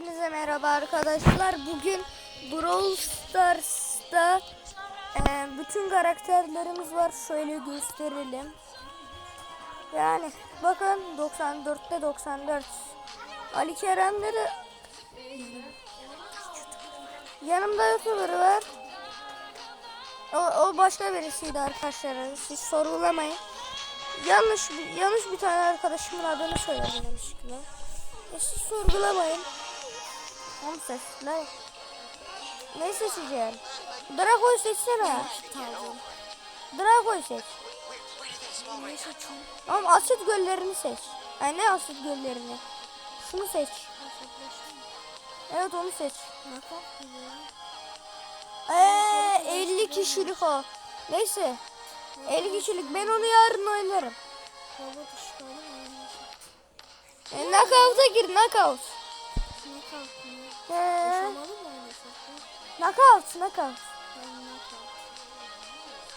Hepinize merhaba arkadaşlar. Bugün Brawl Stars'ta e, bütün karakterlerimiz var. Şöyle gösterelim. Yani bakın 94'te 94. Ali Kerem'de de yanımda YouTuber var. O, o başka birisiydi arkadaşlar. Siz sorgulamayın. Yanlış yanlış bir tane arkadaşımın adını söyledim yanlışlıkla. E siz sorgulamayın. Oğlum sesler. Ne seçeceğim? Draco'yu seçsene. Draco'yu seç. Ne seçeyim? Oğlum asit göllerini seç. Ay ne asit göllerini? Şunu seç. Evet onu seç. Eee 50 kişilik o. Neyse. 50 kişilik ben onu yarın oynarım. E, knockout'a gir knockout. He. Yaşamalı mı oynasak? Knockout knockout.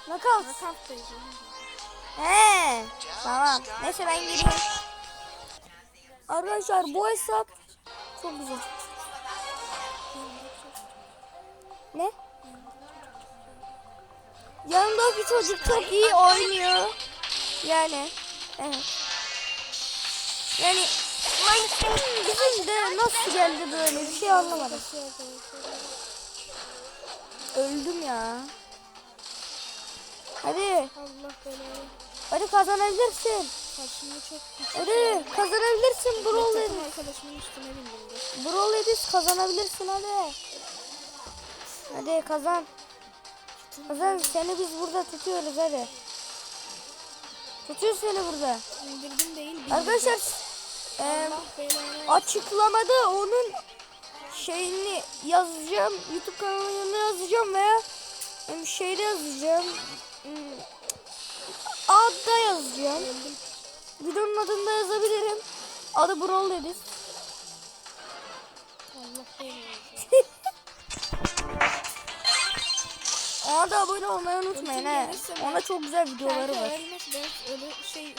Knockout. Nakaftayız oğlum. He. Tamam. Neyse ben gireyim. Arkadaşlar bu hesap çok güzel. Ne? Yanındaki çocuk çok iyi oynuyor. Yani. Evet. Yani bizim de nasıl geldi böyle bir şey anlamadım. Öldüm ya. Hadi. Hadi kazanabilirsin. Hadi kazanabilirsin Brawl Edis. Brawl Edis kazanabilirsin hadi. Hadi kazan. Kazan seni biz burada tutuyoruz hadi. Tutuyoruz seni burada. Arkadaşlar e, açıklamada onun şeyini yazacağım. YouTube kanalına yazacağım veya em, şeyde yazacağım. Hmm, Adda yazacağım. Videonun adını da yazabilirim. Adı Brawl belanı. Ona da abone olmayı unutmayın he. Ona çok güzel videoları var. ölmez. Şey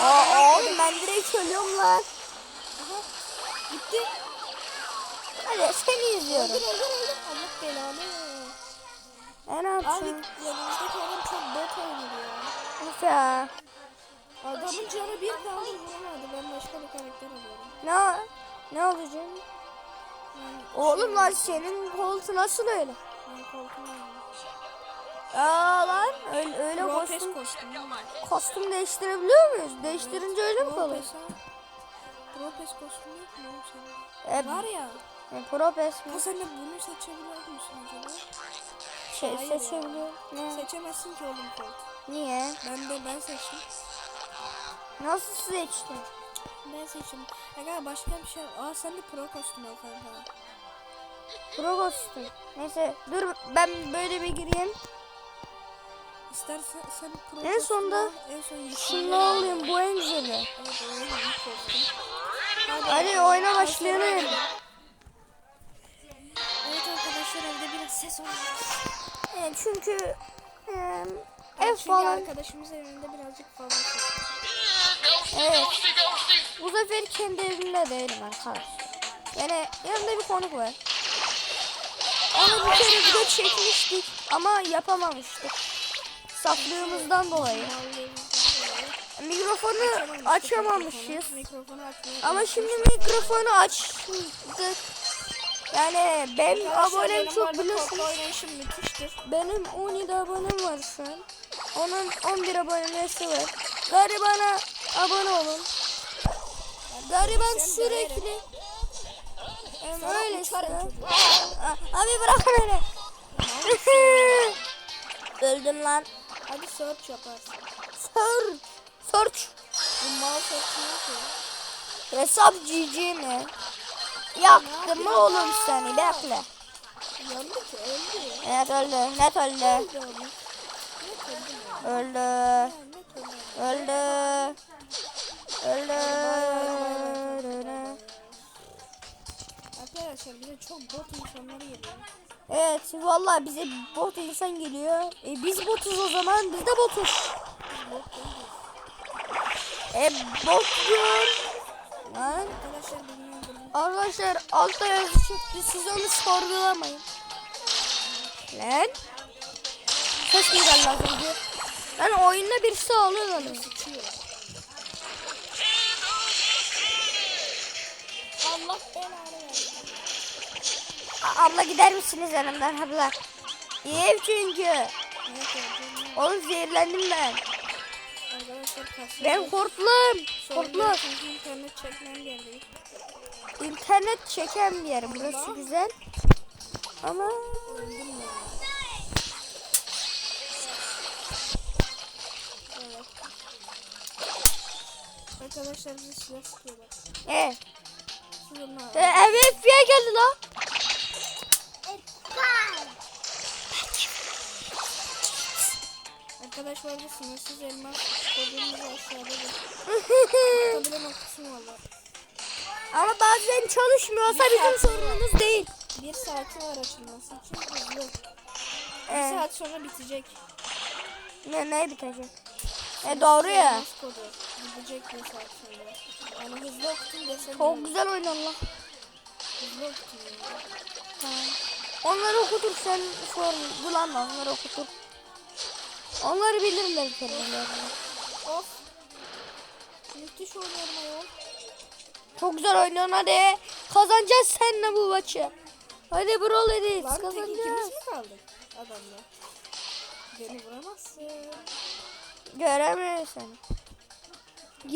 Aa oğlum ben direkt ölüyorum lan. Gitti. Hadi seni izliyorum. Öldür öldür öldür. Allah belanı. Ben Abi yapacağım? yanımızdaki adam çok bot oynuyor. Of ya. Adamın canı bir kaldı vuramadı. Ben başka bir karakter alıyorum. Ne ne olacak? Ben, Oğlum lan senin koltuğu nasıl öyle? ben koltuğum oynuyorum. Aa lan öyle, öyle kostüm, kostüm. kostüm değiştirebiliyor muyuz? Değiştirince öyle mi kalıyor? Profes ha. Profes kostüm yok mu senin? E, Var ya. e, Propes mi? Ha sen de bunu seçebiliyor musun acaba? Şey Hayır seçebiliyor. Ne? Seçemezsin ki oğlum kolt. Niye? Ben de ben seçtim. Nasıl seçtin? Ben seçtim. Aga başka bir şey. Aa sen de pro kostüm al kanka. Pro kostüm. Neyse dur ben böyle bir gireyim. İstersen sen pro En al, En son. Şunu alayım bu en güzeli. Evet kostüm. Hadi oyuna başlayalım. Evet arkadaşlar evde biraz ses oluyor. Evet, çünkü e, ev Çünkü falan. arkadaşımız evinde birazcık fazla ses. Evet. Bu sefer kendi evimde değilim arkadaşlar. Yani yanımda bir konuk var. Onu bir kere video çekmiştik ama yapamamıştık. Saflığımızdan dolayı. Mikrofonu açamamışız. Ama şimdi mikrofonu açtık. Yani ben abonem çok biliyorsunuz. Benim 17 abonem var şu an. Onun 11 abonesi var. Garibana abone olun. Gariban sürekli Em, öyle Abi bırak beni. Öldün lan. Hadi search yaparsın. Sor. Search. Bu mouse search ne? Hesap GG mi? Yaktım oğlum seni bekle. Yandı ki öldü. Net öldü. Net öldü. Abi. Öldü? Öldü. Öldü. Arkadaşlar bize çok bot insanları geliyor. Evet vallahi bize bot insan geliyor. E, biz botuz o zaman biz de botuz. E bot diyor. Lan. Arkadaşlar altta yazı. Siz onu sorgulamayın. Lan. Mi geldi az önce? Lan oyunda birisi lan. Sıçıyor. Allah belanı. A- Abla gider misiniz yanımdan abla? İyiyim çünkü. Oğlum zehirlendim ben. Ben. Korktum. Çünkü internet çekmem geldi. İnternet çeken bir yer. Burası güzel. Ama. Evet. Arkadaşlar bize silah sıkıyorlar. evet. Siz onu E, evet geldi la. Arkadaş vardı sınırsız elmas kodumuz aşağıda da. Tabii noktası valla. Ama bazen çalışmıyorsa Bir bizim sorunumuz değil. Bir saati var açılması için hızlı. Bir Ee, saat sonra bitecek. ne, ne bitecek? E doğru ya. Kodu. Bitecek bir saat sonra. Yani hızlı okutun desem. Çok güzel oynan la. Hızlı okutun yani. Onları okutur sen sor. Bulanma onları okutur. Onları bilirler kelimeleri. Of. Müthiş oynuyorum ayol. Çok güzel oynuyorsun hadi. Kazanacağız seninle bu maçı. Hadi bro hadi Lan tek ikimiz kazanacağız. mi kaldık adamla? Beni vuramazsın. Göremiyorum seni.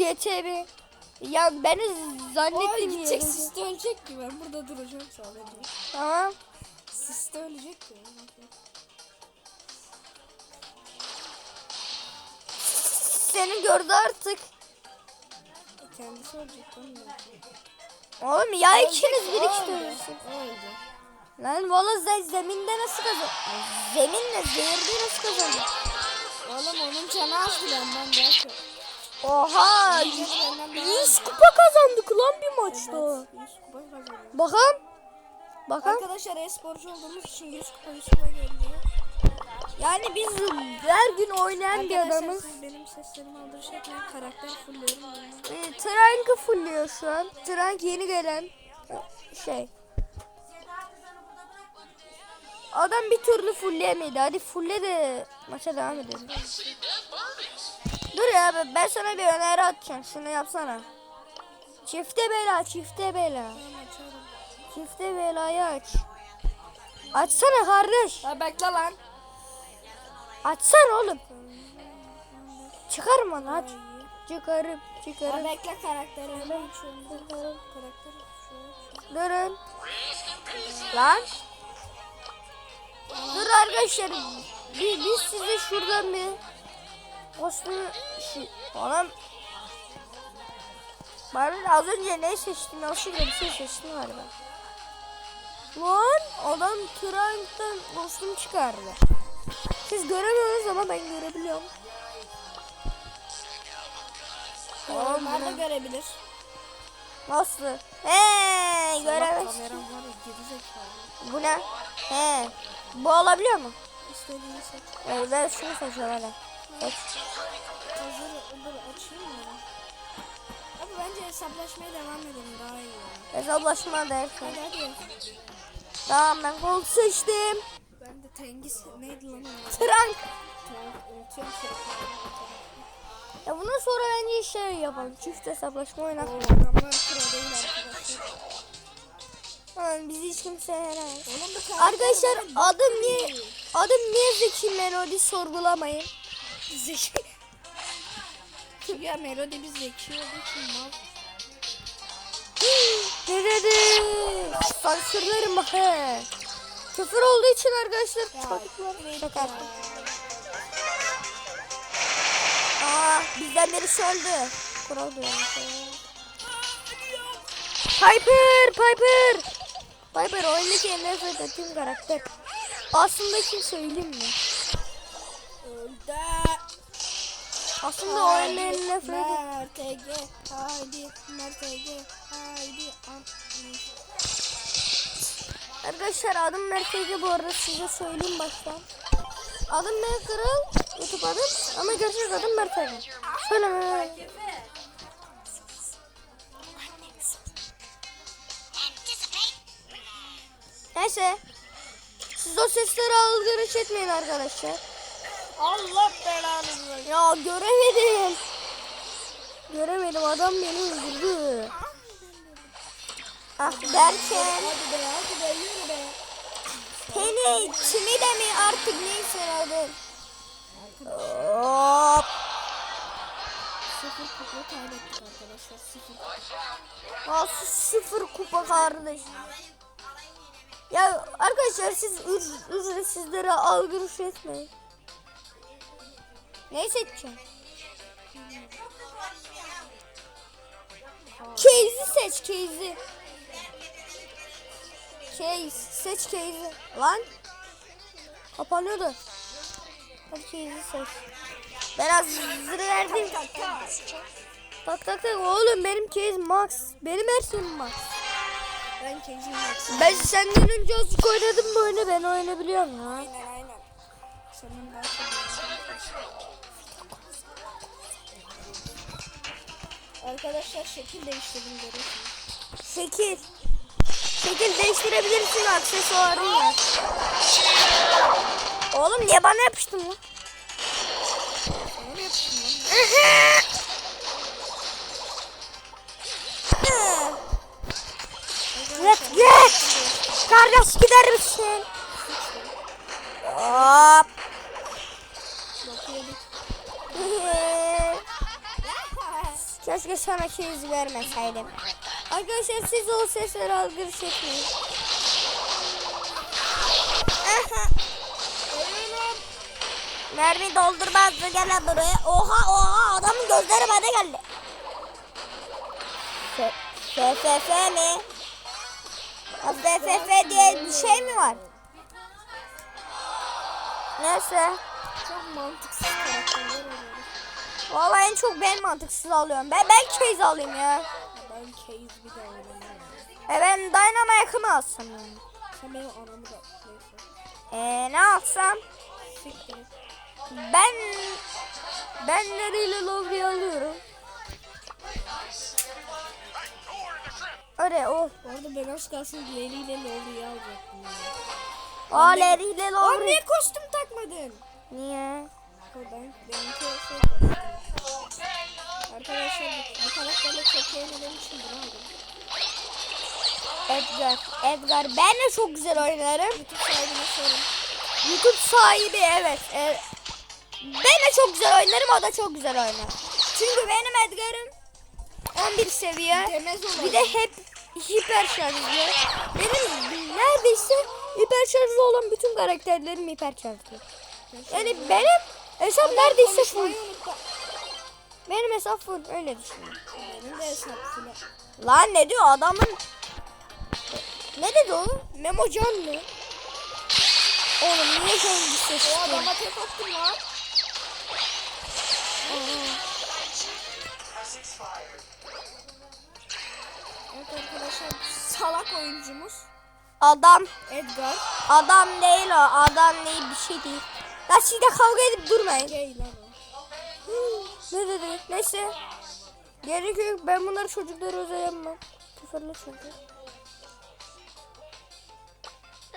YTB. Ya beni zannettim gidecek ya. siste ölecek ki ben burada duracağım sadece. Tamam. Siste ölecek ki. Seni gördü artık. Kendisi ben de. Oğlum ya ikiniz bir iki. Öldü. Lan valla zeminde nasıl kazan? Zeminle zehirde nasıl kazandın? Oğlum onun canı azdı benden daha çok. Oha! Canı benden daha 100 az. kupa kazandık lan bir maçta. Evet, 100 kupa kazandım. Bakın. Bakın. Arkadaşlar e-sporcu olduğumuz için 100 kupa 100 kupa geldi. Yani biz her gün oynayan bir adamız. benim seslerimi aldıracak ben karakter fullüyorum. bunu. E, Trank'ı fulluyor şu an. Trank yeni gelen şey. Adam bir türlü fullleyemedi. Hadi fulle de maça devam edelim. Dur ya ben- sana bir öneri atacağım. Şunu yapsana. Çifte bela, çifte bela. Çifte belayı aç. Açsana kardeş. Ha bekle lan. Açsana oğlum. Çıkarım onu aç. Çıkarım, Ha çıkarım. bekle karakterimi açıyorum. Karakter şu. Durun. Lan. Dur arkadaşlar. Biz, biz size şuradan bir kostümü şey falan ben az önce ne seçtim? Yanlışlıkla bir şey seçtim galiba. Lan adam Trunk'tan kostüm çıkardı. Siz göremiyorsunuz ama ben görebiliyorum. Onlar da görebilir. Nasıl? He göremez. Bu ne? He. Bu olabiliyor mu? İstediğini seç. Evet, ben şunu seçiyorum hadi. Seç. Hazır dur açayım mı? Abi bence hesaplaşmaya devam edelim daha iyi. Hesaplaşma dersin. Hadi hadi. Tamam ben kol seçtim. Ben de Tengiz neydi lan? Trank. Tamam unutuyorum. Ya bundan sonra bence şey yapalım. Çift hesaplaşma oynayalım. adamlar pro değil arkadaşlar. Tamam bizi hiç kimse karakter Arkadaşlar adım niye adım niye Zeki Melodi sorgulamayın. Zeki. Ya Melody biz zeki olduğu için mal. Dedi? Sansürlerim he. Küfür olduğu için arkadaşlar çocuklar şaka. Aa bizden birisi öldü. Kural. Piper, Piper. Piper oyundaki en nefret ettiğim karakter. Aslında kim söyleyeyim mi? Öldü. Aslında oyunun en nefret ettiğim. Mertege haydi Mertege haydi. Arkadaşlar adım Merkezi bu arada size söyleyeyim baştan. Adım ne kral? YouTube adım ama gerçek adım Merkezi. Söyleme. Neyse. Siz o sesleri algırış etmeyin arkadaşlar. Allah belanı ver. Ya göremedim. Göremedim adam beni öldürdü. Ah derken. Hadi be hadi be yürü be. seni çimi de mi artık neyse adın. Hop. Sıfır kupa kaybettik arkadaşlar. Sıfır. Nasıl sıfır kupa kardeş. Ya arkadaşlar siz üc- ücretsizlere algırış etmeyin. Ne seçeceğim? Case'i seç case'i. Case seç case'i. Lan. Kapanıyordu. Hadi case'i seç. Biraz zırh verdim. Tak tak tak oğlum benim case max. Benim her şeyim max. Ben keyfim yok. Ben senden önce azıcık oynadım bu oyunu ben oynayabiliyorum ya. Aynen aynen. Senin daha çok Arkadaşlar şekil değiştirdim görüyorsunuz. Şekil. Şekil değiştirebilirsin aksesuarın var. Oğlum niye bana yapıştın lan? Lan. Git git. Kardeş gider misin? Hop. Keşke sana keyiz vermeseydim. Arkadaşlar siz o sesleri algırış etmeyin. Mermi doldurmazdı gel lan buraya. Oha oha adamın gözleri bana geldi. FFF mi? FFF diye bir şey mi var? Neyse. Çok mantıksız karakterler. Vallahi en çok ben mantıksız alıyorum. Ben ben case alayım ya. Ben case bir de oynamıyorum. E ben Dynamite'ı mı alsam yani? Sen benim anamı da neyse. E ne alsam? Siktir. Ben ben nereye Lowry'i alıyorum. Öyle o. Bu arada ben az kalsın Larry ile Lowry'i alacaktım yani. O Larry ile Abi Lowry. niye kostüm takmadın? Niye? O ben benimki şey kostüm. Arkadaşlar bu, karakterle çok oynadığım için bunu aldım. Edgar. Edgar. Ben de çok güzel oynarım. YouTube sahibine sorun. YouTube sahibi evet. E, ben de çok güzel oynarım o da çok güzel oynar. Çünkü benim Edgar'ım 11 seviye. Demez olayım. Bir de hep hiper şarjlı. Benim neredeyse hiper şarjlı olan bütün karakterlerim hiper şarjlı. Yani benim hesap neredeyse full. Benim hesap full öyle düşünüyorum. Benim de hesap full. Lan ne diyor adamın? Ne dedi o? Memocan mı? Oğlum niye şöyle bir ses O adama tek attım lan. Evet arkadaşlar salak oyuncumuz Adam, Edgar. adam değil o. Adam değil bir şey değil. Ya siz de kavga edip durmayın. Gay lan. Ne dedi? Neyse. Gerek yok. Ben bunları çocuklara özel yapmam. Küfürlü çocuk.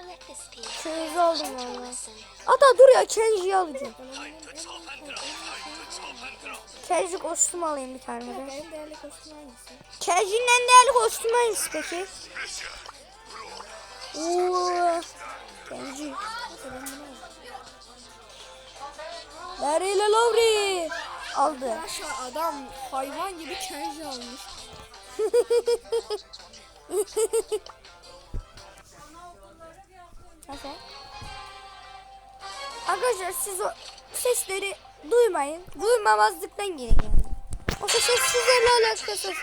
Let this be Kenji aldım valla. Hatta dur ya Kenji'yi alacağım. Kenji kostüm alayım bir tane de. Kenji'nin en değerli kostümü hangisi peki? Oo. Kenji. Larry ile. Aldı. Aşağı adam hayvan gibi Kenji almış. Nasıl? Arkadaşlar siz o sesleri duymayın. Duymamazlıktan gelin yani. O sesler sizlerle alakası.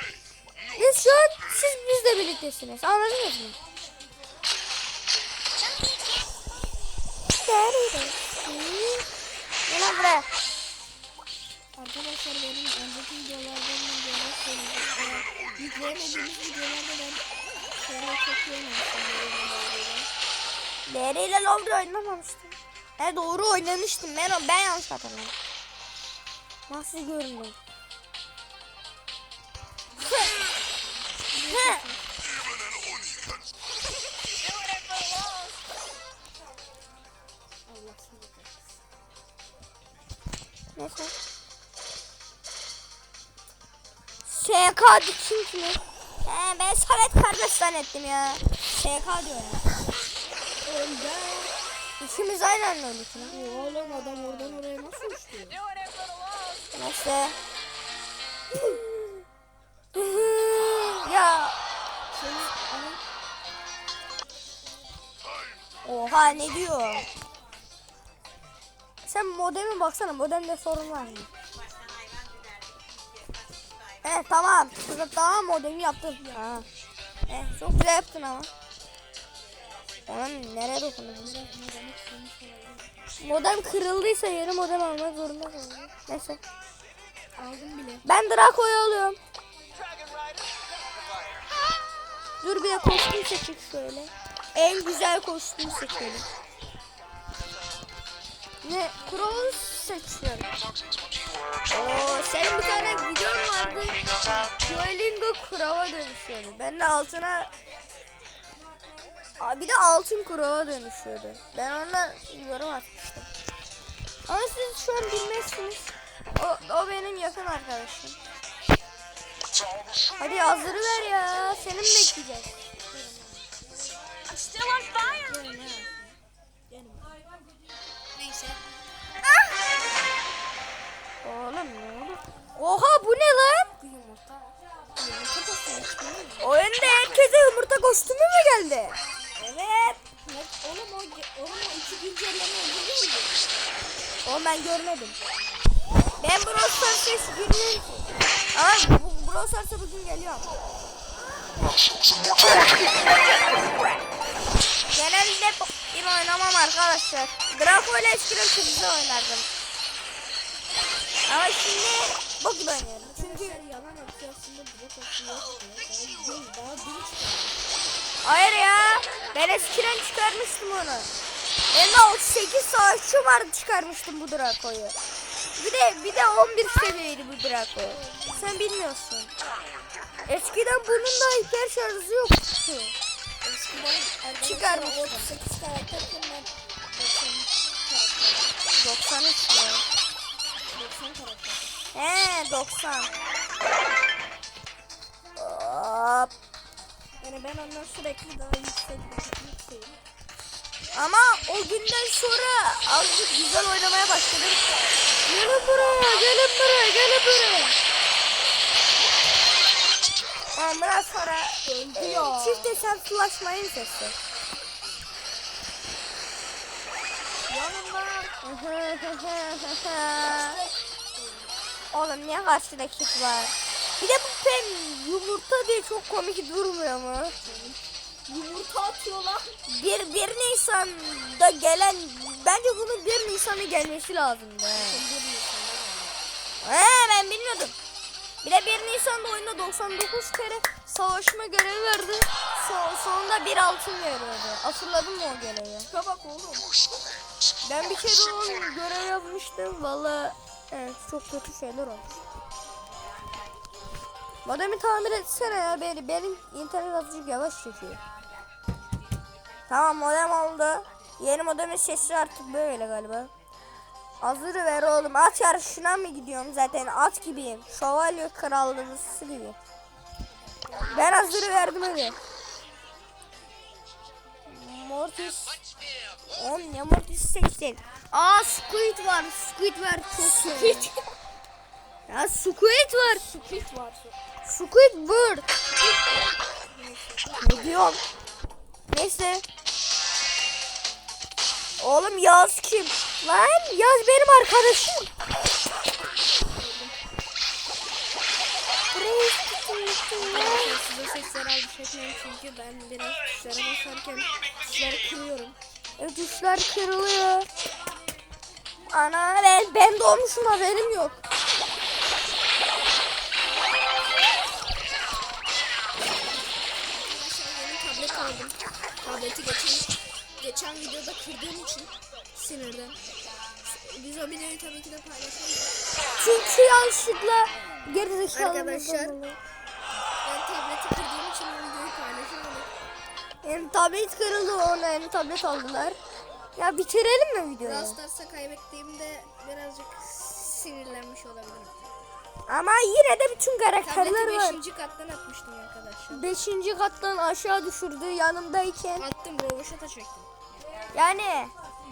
Biz şu an siz bizle birliktesiniz. Anladınız mı? Gel buraya. Arkadaşlar benim önceki videolardan videolar. Eğer yükleyemediğimiz videolarda ben şöyle oynamıştım. böyle Larry ile Lowry oynamamıştım. He doğru oynamıştım. Ben, ben yanlış hatırladım. Nasıl görünüyor? SK Dikink mi? He ben Samet kardeş zannettim ya. SK diyor ya. Öldü. İkimiz aynı anda öldük lan. Oğlum adam oradan oraya nasıl uçtu? Neyse. ya oha ne diyor? Sen modeme baksana modemde sorun var mı? Eh tamam. Kızım tamam modemi yaptım. Ha. Eh çok güzel yaptın ama. Oğlum nereye dokundun? Modem kırıldıysa yeni modem almak zorunda kaldım. Neyse. aldım bile. Ben Draco'yu alıyorum. Dur bir de kostüm seçik şöyle. En güzel kostüm seçelim. Ne? Crow seçiyorum. Oo, senin bir tane videon vardı. Duolingo Crow'a dönüşüyordu. Ben de altına Aa, bir de altın Crow'a dönüşüyordu. Ben onunla yorum atmıştım. Ama siz şu an bilmezsiniz. O, o benim yakın arkadaşım. Hadi hazırı ver ya. Senin bekleyeceğiz. Oha bu ne lan? Yumurta. Mi? Oyunda herkese yumurta kostümü mü geldi? Evet. Evet, Oğlum o, oğlum o iki güncelleme oldu değil mi? O ben görmedim. Ben Brawl Stars'a girmiyorum. Ama bu Brawl Stars'a bugün geliyorum. Genelde bir oynamam arkadaşlar. Draco ile eskiden güzel oynardım. Ama şimdi bok gibi oynuyorum. Çünkü yalan atıyor aslında yok diyor. Daha bir. Hayır ya. Ben eskiden çıkarmıştım onu. Elinde 38 savaşçı vardı çıkarmıştım bu Draco'yu. Bir de bir de 11 seviyeydi bu Draco. Sen bilmiyorsun. Eskiden bunun da hiper şarjı yoktu. Eskiden Çıkarmıştım. 38 karakter kullan. 93 mü? 90 karakter. He 90. Hop. Yani ben ondan sürekli daha yüksek yükseğim. Ama o günden sonra azıcık güzel oynamaya başladım. Gelin buraya, gelin buraya, gelin buraya. Ondan sonra e, çift hesaplaşmayı sesi. Oğlum niye karşıda kit var? Bir de bu pen yumurta diye çok komik durmuyor mu? Yumurta atıyorlar. Bir, 1 Nisan'da gelen bence bunun 1 Nisan'a gelmesi lazımdı. He ben bilmiyordum. Bir de 1 Nisan'da oyunda 99 kere savaşma görevi verdi. So- sonunda bir altın veriyordu. Hatırladın mı o görevi? Tipe bak oğlum. Ben bir kere onun görev yapmıştım. Valla evet, çok kötü şeyler olmuş. Modemi tamir etsene ya beni. Benim internet azıcık yavaş çekiyor. Tamam modem oldu. Yeni modemin sesi artık böyle galiba. Hazırı ver oğlum. At yarışına mı gidiyorum zaten? At gibiyim. Şövalye krallığısı gibi. Ben hazırı verdim hadi. Mortis. Oğlum ne Mortis seçtin? Aa Squid var. Squid var. Çok Squid. ya Squid var. Squid var. Squid Bird. ne diyorum? Neyse. Oğlum Yaz kim? Lan Yaz benim arkadaşım. Size sesleri almış etmeyin çünkü ben biraz tuşlara basarken tuşları kırıyorum. E, tuşlar kırılıyor. Ana ben, ben doğmuşum haberim yok. Tablet aldım. Tableti geçen geçen videoda kırdığım için sinirden. Biz o videoyu tabii ki de paylaşamayız. Çünkü yanlışlıkla gerizekalı Arkadaşlar. Ben tableti kırdığım için o videoyu paylaşamadım. Hem tablet kırıldı ona hem tablet aldılar. Ya bitirelim mi videoyu? Brawl Stars'a kaybettiğimde birazcık sinirlenmiş olabilirim. Ama yine de bütün karakterler var. 5. kattan atmıştım arkadaşlar. Beşinci kattan aşağı düşürdü yanımdayken. Attım rovaşata çektim. Yani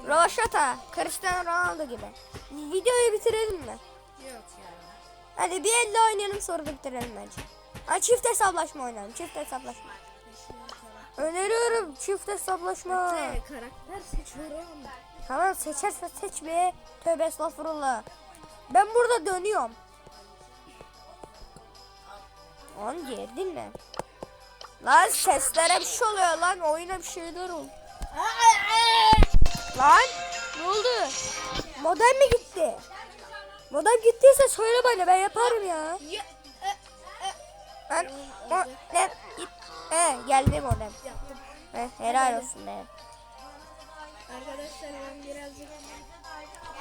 Rovaşata, Cristiano Ronaldo gibi. Videoyu bitirelim mi? Yok ya. Hadi bir elle oynayalım sonra bitirelim bence. Ha, çift hesaplaşma oynayalım. Çift hesaplaşma. Öneriyorum çift hesaplaşma. Ee, karakter seçiyorum. Tamam seçerse seç be. Tövbe estağfurullah. Ben burada dönüyorum. Lan girdin mi? Lan seslere bir şey oluyor lan. Oyuna bir şeyler oldu. Lan ne oldu? Modem mi gitti? Modem gittiyse söyle bana ben yaparım ya. Ya, Lan modem git. He geldi modem. yaptım. He, helal olsun be. Arkadaşlar ben birazcık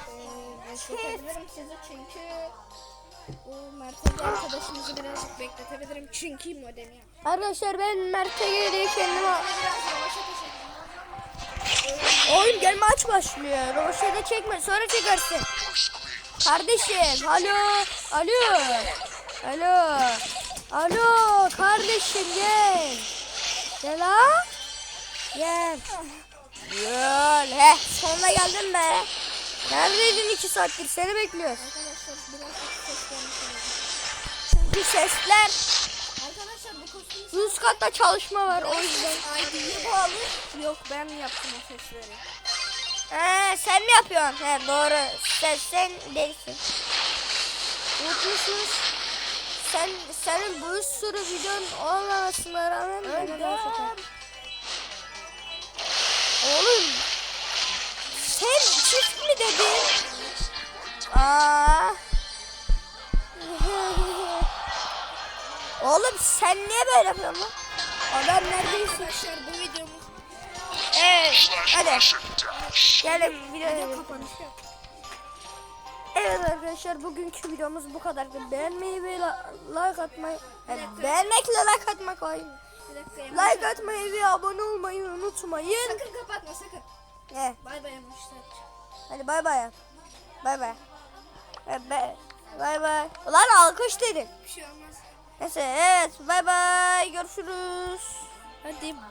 eee bekletebilirim sizi çünkü o Mert'e arkadaşımızı birazcık bekletebilirim çünkü modemi yok. Arkadaşlar ben Mert'e geri kendime... Oyun gel maç başlıyor. Roşe'de çekme sonra çekersin. Kardeşim alo. Alo. Alo. Alo kardeşim gel. Gel ha. Gel. Gel. Heh sonuna geldin be. Neredeydin iki saattir seni bekliyoruz. Arkadaşlar birazcık ses gelmiş olabilir. Çünkü sesler Arkadaşlar bu kostüm üst katta çalışma var o yüzden. ID'ye bağlı. Yok ben yaptım o sesleri. He, sen mi yapıyorsun? He, doğru. Sen, sen değilsin. Unutmuşsunuz. Sen, senin bu sürü videonun olmamasına rağmen de yapıyorsun. Oğlum. Sen çift mi dedin? Aa. Oğlum sen niye böyle yapıyorsun lan? Adam neredeyse. Arkadaşlar bu videomuz Evet. Hadi. Gelin videoya. kapanış yap. Evet arkadaşlar bugünkü videomuz bu kadardı. Beğenmeyi ve like atmayı, e, beğenmekle like atmak yavaş. Like atmayı ve abone olmayı unutmayın. Sakın kapatma sakın. Evet, Bay bay yapmışlar. hadi bay bay. yap. Bay bay. Be- Bay bay. Ulan alkış dedim. Bir şey olmaz. Neyse evet bay bay görüşürüz. Hadi bay.